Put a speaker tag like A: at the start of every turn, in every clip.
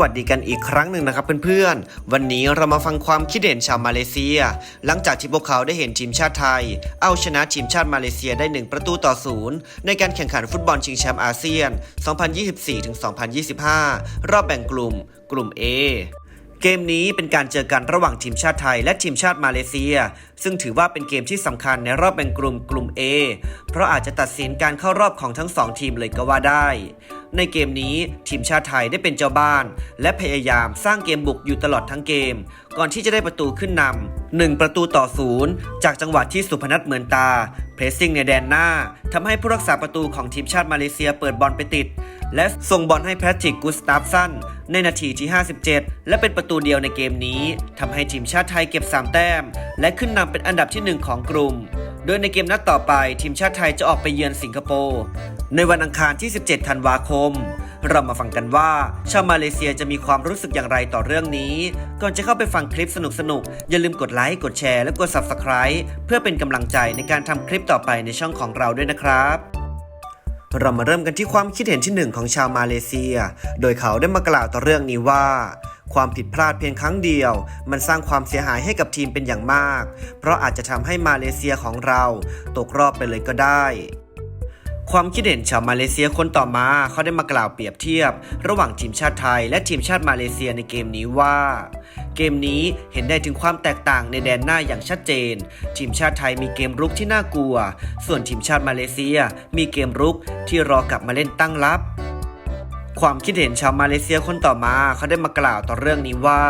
A: วัสดีกันอีกครั้งหนึ่งนะครับเพื่อนๆ วันนี้เรามาฟังความคิดเห็นชาวมาเลเซีย หลังจากที่พวกเขาได้เห็นทีมชาติไทย เอาชนะทีมชาติมาเลเซียได้ 1 ประตูต่อศูนย์ในการแข่งขันฟุตบอลชิงแชมป์อาเซียน 2024-2025 รอบแบ่งกลุ่ม กลุ่ม A เกมนี้เป็นการเจอกันระหว่างทีมชาติไทยและทีมชาติมาเลเซีย ซึ่งถือว่าเป็นเกมที่สำคัญในรอบแบ่งกลุ่มกลุ่ม A เพราะอาจจะตัดสินการเข้ารอบของทั้งสองทีมเลยก็ว่าได้ ในเกมนี้ทีมชาติไทยได้เป็นเจ้าบ้าน และพยายามสร้างเกมบุกอยู่ตลอดทั้งเกม ก่อนที่จะได้ประตูขึ้นนำหนึ่งประตูต่อศูนย์จากจังหวะที่สุพนัทเหมือนตาเพรสซิ่งในแดนหน้าทำให้ผู้รักษาประตูของทีมชาติมาเลเซียเปิดบอลไปติด และส่งบอลให้แพทริกกุสตาฟสันในนาทีที่ 57 และเป็นประตูเดียวในเกมนี้ทำให้ทีมชาติไทยเก็บ 3 แต้ม และขึ้นนำเป็นอันดับที่ 1 ของกลุ่ม โดยในเกมนัดต่อไปทีมชาติไทยจะออกไปเยือนสิงคโปร์ในวันอังคารที่ 17 ธันวาคม เรามาฟังกันว่า ชาวมาเลเซียจะมีความรู้สึกอย่างไรต่อเรื่องนี้ ก่อนจะเข้าไปฟังคลิปสนุกๆ อย่าลืมกดไลค์ กดแชร์ และกด Subscribe เพื่อเป็นกำลังใจในการทำคลิปต่อไปในช่องของเราด้วยนะครับ เรามาเริ่มกันที่ความคิดเห็นที่หนึ่งของชาวมาเลเซีย โดยเขาได้มากล่าวต่อเรื่องนี้ว่า ความผิดพลาดเพียงครั้งเดียว มันสร้างความเสียหายให้กับทีมเป็นอย่างมาก เพราะอาจจะทำให้มาเลเซียของเราตกรอบไปเลยก็ได้ความคิดเห็นชาวมาเลเซียคนต่อมาเขาได้มากล่าวเปรียบเทียบ ระหว่างทีมชาติไทยและทีมชาติมาเลเซียในเกมนี้ว่า เกมนี้เห็นได้ถึงความแตกต่างในแดนหน้าอย่างชัดเจน ทีมชาติไทยมีเกมรุกที่น่ากลัว ส่วนทีมชาติมาเลเซีย มีเกมรุกที่รอกลับมาเล่นตั้งรับ ความคิดเห็นชาวมาเลเซียคนต่อมาเขาได้มากล่าวต่อเรื่องนี้ว่า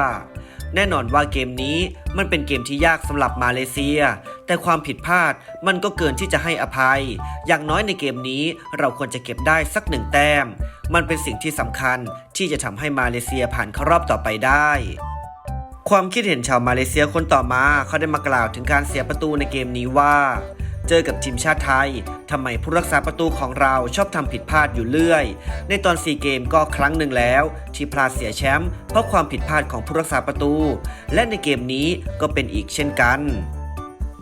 A: แน่นอนว่าเกมนี้มันเป็นเกมที่ยากสำหรับมาเลเซีย แต่ความผิดพลาดมันก็เกินที่จะให้อภัย อย่างน้อยในเกมนี้เราควรจะเก็บได้สักหนึ่งแต้ม มันเป็นสิ่งที่สำคัญที่จะทำให้มาเลเซียผ่านเข้ารอบต่อไปได้ ความคิดเห็นชาวมาเลเซียคนต่อมาเขาได้มากล่าวถึงการเสียประตูในเกมนี้ว่า เจอกับทีมชาติไทยทำไมผู้รักษาประตูของเราชอบทำผิดพลาดอยู่เรื่อย ในตอนซีเกมก็ครั้งหนึ่งแล้ว ที่พลาดเสียแชมป์เพราะความผิดพลาดของผู้รักษาประตู และในเกมนี้ก็เป็นอีกเช่นกัน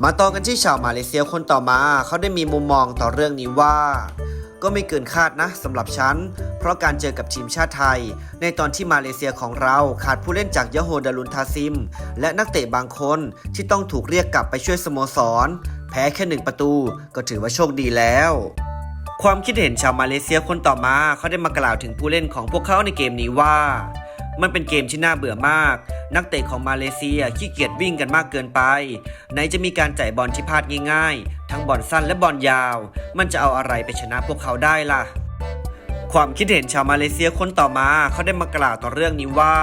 A: มาต่อกันที่ชาวมาเลเซียคนต่อมาเขาได้มีมุมมองต่อเรื่องนี้ว่า ก็ไม่เกินคาดนะสำหรับฉัน เพราะการเจอกับทีมชาติไทย ในตอนที่มาเลเซียของเราขาดผู้เล่นจากยะโฮดารุนทาซิม และนักเตะบางคนที่ต้องถูกเรียกกลับไปช่วยสโมสร แพ้แค่หนึ่งประตูก็ถือว่าโชคดีแล้วความคิดเห็นชาวมาเลเซียคนต่อมาเขาได้มากล่าวถึงผู้เล่นของพวกเขาในเกมนี้ว่า มันเป็นเกมที่น่าเบื่อมาก นักเตะของมาเลเซียขี้เกียจวิ่งกันมากเกินไป ไหนจะมีการจ่ายบอลที่พลาดง่ายๆ ทั้งบอลสั้นและบอลยาว มันจะเอาอะไรไปชนะพวกเขาได้ล่ะ ความคิดเห็นชาวมาเลเซียคนต่อมาเขาได้มากล่าวต่อเรื่องนี้ว่า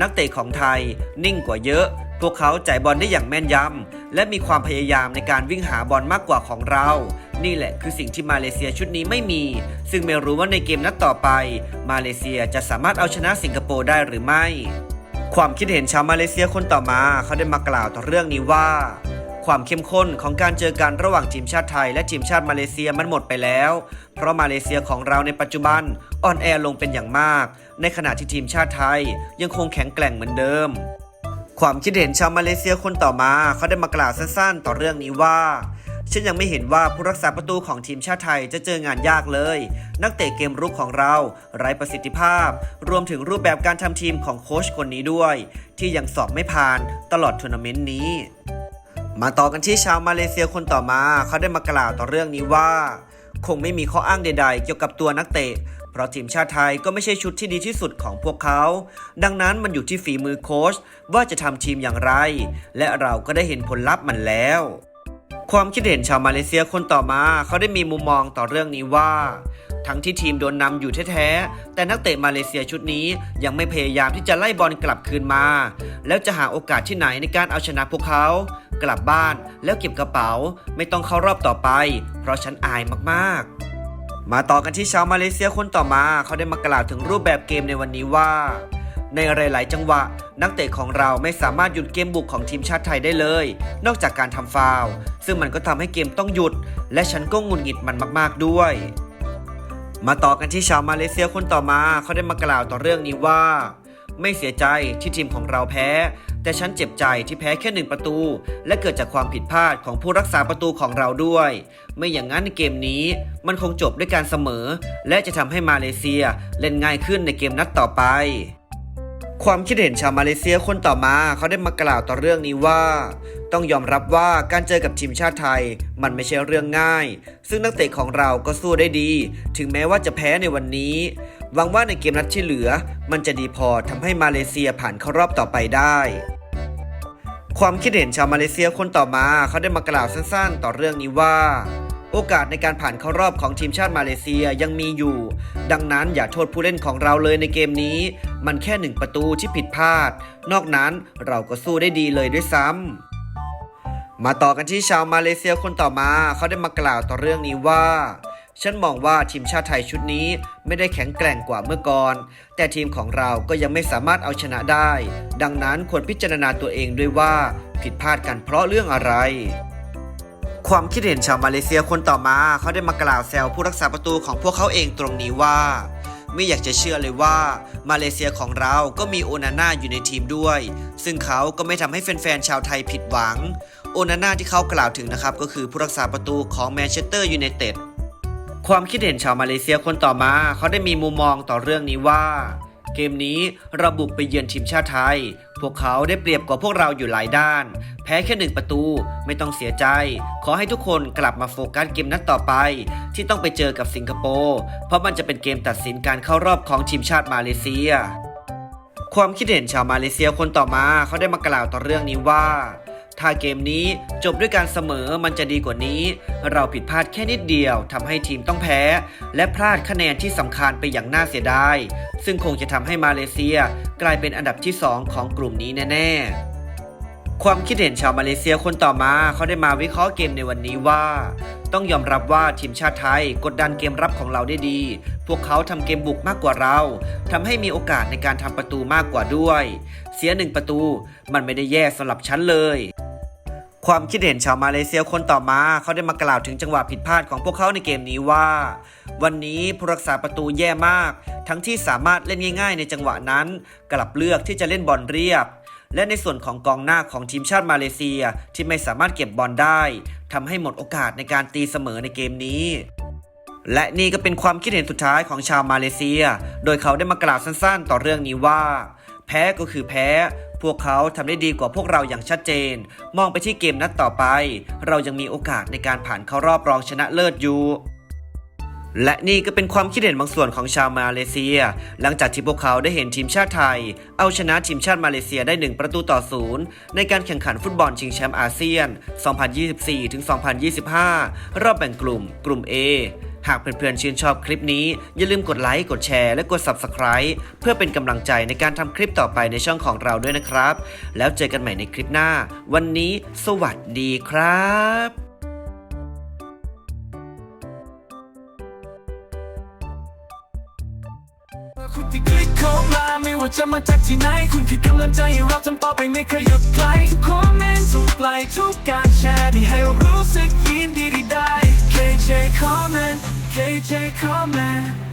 A: นักเตะของไทยนิ่งกว่าเยอะ พวกเขาจ่ายบอลได้อย่างแม่นยำ และมีความพยายามในการวิ่งหาบอลมากกว่าของเรา นี่แหละคือสิ่งที่มาเลเซียชุดนี้ไม่มี ซึ่งไม่รู้ว่าในเกมนัดต่อไป มาเลเซียจะสามารถเอาชนะสิงคโปร์ได้หรือไม่ ความคิดเห็นชาวมาเลเซียคนต่อมา เขาได้มากล่าวต่อเรื่องนี้ว่า ความเข้มข้นของการเจอกันระหว่างทีมชาติไทยและทีมชาติมาเลเซียมันหมดไปแล้ว เพราะมาเลเซียของเราในปัจจุบันอ่อนแอลงเป็นอย่างมาก ในขณะที่ทีมชาติไทยยังคงแข็งแกร่งเหมือนเดิม ความคิดเห็นชาวมาเลเซียคนต่อมาเขาได้มากล่าวสั้นๆ ต่อเรื่องนี้ว่าฉันยังไม่เห็นว่าผู้รักษาประตูของทีมชาติไทยจะเจองานยากเลย นักเตะเกมรุกของเราไร้ประสิทธิภาพ รวมถึงรูปแบบการทำทีมของโค้ชคนนี้ด้วย ที่ยังสอบไม่ผ่านตลอดทัวร์นาเมนต์นี้ มาต่อกันที่ชาวมาเลเซียคนต่อมาเขาได้มากล่าวต่อเรื่องนี้ว่า คงไม่มีข้ออ้างใด ๆ เกี่ยวกับตัวนักเตะ เพราะทีมชาติไทยก็ไม่ใช่ชุดที่ดีที่สุดของพวกเขา ดังนั้นมันอยู่ที่ฝีมือโค้ชว่าจะทำทีมอย่างไร และเราก็ได้เห็นผลลัพธ์มันแล้ว ความคิดเห็นชาวมาเลเซียคนต่อมาเขาได้มีมุมมองต่อเรื่องนี้ว่า ทั้งที่ทีมโดนนำอยู่แท้ๆแต่นักเตะมาเลเซียชุดนี้ยังไม่พยายามที่จะไล่บอลกลับคืนมา แล้วจะหาโอกาสที่ไหนในการเอาชนะพวกเขา กลับบ้านแล้วเก็บกระเป๋าไม่ต้องเข้ารอบต่อไป เพราะฉันอายมากๆ มาต่อกันที่ชาวมาเลเซียคนต่อมา เขาได้มากล่าวถึงรูปแบบเกมในวันนี้ว่า ในหลายๆ จังหวะ นักเตะของเราไม่สามารถหยุดเกมบุกของทีมชาติไทยได้เลย นอกจากการทำฟาวซึ่งมันก็ทำให้เกมต้องหยุด และฉันก็งุดหงิดมันมาก ๆ ด้วย มาต่อกันที่ชาวมาเลเซียคนต่อมาเขาได้มากล่าวต่อเรื่องนี้ว่า ไม่เสียใจที่ทีมของเราแพ้ แต่ฉันเจ็บใจที่แพ้แค่หนึ่งประตู และเกิดจากความผิดพลาดของผู้รักษาประตูของเราด้วย ไม่อย่างนั้นในเกมนี้มันคงจบด้วยการเสมอ และจะทำให้มาเลเซียเล่นง่ายขึ้นในเกมนัดต่อไป ความคิดเห็นชาวมาเลเซียคนต่อมาเขาได้มากล่าวต่อเรื่องนี้ว่า ต้องยอมรับว่าการเจอกับทีมชาติไทย มันไม่ใช่เรื่องง่าย ซึ่งนักเตะของเราก็สู้ได้ดี ถึงแม้ว่าจะแพ้ในวันนี้หวังว่าในเกมนัดที่เหลือ มันจะดีพอทำให้มาเลเซียผ่านเข้ารอบต่อไปได้ความคิดเห็นชาวมาเลเซียคนต่อมาเขาได้มากล่าวสั้นๆ ต่อเรื่องนี้ว่า โอกาสในการผ่านเข้ารอบของทีมชาติมาเลเซียยังมีอยู่ ดังนั้นอย่าโทษผู้เล่นของเราเลยในเกมนี้ มันแค่หนึ่งประตูที่ผิดพลาด นอกนั้นเราก็สู้ได้ดีเลยด้วยซ้ำมาต่อกันที่ชาวมาเลเซียคนต่อมา เขาได้มากล่าวต่อเรื่องนี้ว่าฉันมองว่าทีมชาติไทยชุดนี้ไม่ได้แข็งแกร่งกว่าเมื่อก่อน แต่ทีมของเราก็ยังไม่สามารถเอาชนะได้ ดังนั้นควรพิจารณาตัวเองด้วยว่าผิดพลาดกันเพราะเรื่องอะไร ความคิดเห็นชาวมาเลเซียคนต่อมาเขาได้มากล่าวแซวผู้รักษาประตูของพวกเขาเองตรงนี้ว่า ไม่อยากจะเชื่อเลยว่ามาเลเซียของเราก็มีโอนาน่าอยู่ในทีมด้วย ซึ่งเขาก็ไม่ทำให้แฟนๆชาวไทยผิดหวัง โอนาน่าที่เขากล่าวถึงนะครับ ก็คือผู้รักษาประตูของแมนเชสเตอร์ยูไนเต็ดความคิดเห็นชาวมาเลเซียคนต่อมาเขาได้มีมุมมองต่อเรื่องนี้ว่า เกมนี้เราบุกไปเยือนทีมชาติไทย พวกเขาได้เปรียบกว่าพวกเราอยู่หลายด้าน แพ้แค่หนึ่งประตูไม่ต้องเสียใจ ขอให้ทุกคนกลับมาโฟกัสเกมนัดต่อไป ที่ต้องไปเจอกับสิงคโปร์เพราะมันจะเป็นเกมตัดสินการเข้ารอบของทีมชาติมาเลเซีย ความคิดเห็นชาวมาเลเซียคนต่อมาเขาได้มากล่าวต่อเรื่องนี้ว่า ถ้าเกมนี้จบด้วยการเสมอมันจะดีกว่านี้ เราผิดพลาดแค่นิดเดียวทำให้ทีมต้องแพ้ และพลาดคะแนนที่สำคัญไปอย่างน่าเสียดาย ซึ่งคงจะทำให้มาเลเซียกลายเป็นอันดับที่ 2 ของกลุ่มนี้แน่ ๆความคิดเห็นชาวมาเลเซียคนต่อมาเขาได้มาวิเคราะห์เกมในวันนี้ว่า ต้องยอมรับว่าทีมชาติไทยกดดันเกมรับของเราได้ดี พวกเขาทำเกมบุกมากกว่าเรา ทำให้มีโอกาสในการทำประตูมากกว่าด้วย เสียหนึ่งประตูมันไม่ได้แย่สำหรับฉันเลย ความคิดเห็นชาวมาเลเซียคนต่อมา เขาได้มากล่าวถึงจังหวะผิดพลาดของพวกเขาในเกมนี้ว่า วันนี้ผู้รักษาประตูแย่มาก ทั้งที่สามารถเล่นง่าย ๆ ในจังหวะนั้น กลับเลือกที่จะเล่นบอลเรียบ และในส่วนของกองหน้าของทีมชาติมาเลเซียที่ไม่สามารถเก็บบอลได้ทำให้หมดโอกาสในการตีเสมอในเกมนี้และนี่ก็เป็นความคิดเห็นสุดท้ายของชาวมาเลเซีย โดยเขาได้มากล่าวสั้นๆ ต่อเรื่องนี้ว่า แพ้ก็คือแพ้ พวกเขาทำได้ดีกว่าพวกเราอย่างชัดเจน มองไปที่เกมนัดต่อไป เรายังมีโอกาสในการผ่านเข้ารอบรองชนะเลิศอยู่และนี่ก็เป็นความคิดเห็นบางส่วนของชาวมาเลเซีย หลังจากที่พวกเขาได้เห็นทีมชาติไทย เอาชนะทีมชาติมาเลเซียได้ 1 ประตูต่อศูนย์ในการแข่งขันฟุตบอลชิงแชมป์อาเซียน 2024-2025 รอบแบ่งกลุ่ม กลุ่ม A หากเพื่อนๆชื่นชอบคลิปนี้ อย่าลืมกดไลค์ กดแชร์ และกด Subscribe เพื่อเป็นกำลังใจในการทำคลิปต่อไปในช่องของเราด้วยนะครับ แล้วเจอกันใหม่ในคลิปหน้า วันนี้ สวัสดีครับ
B: คุณที่คลิกเข้ามาไม่ว่าจะมาจากที่ไหน คุณคือกำลังใจให้เราทำต่อไปไม่เคยหยุดไกลทุกคอมเมนต์ทุกไลค์ทุกการแชร์ที่ให้เรารู้สึกยินดีได้ KJ comment. KJ comment.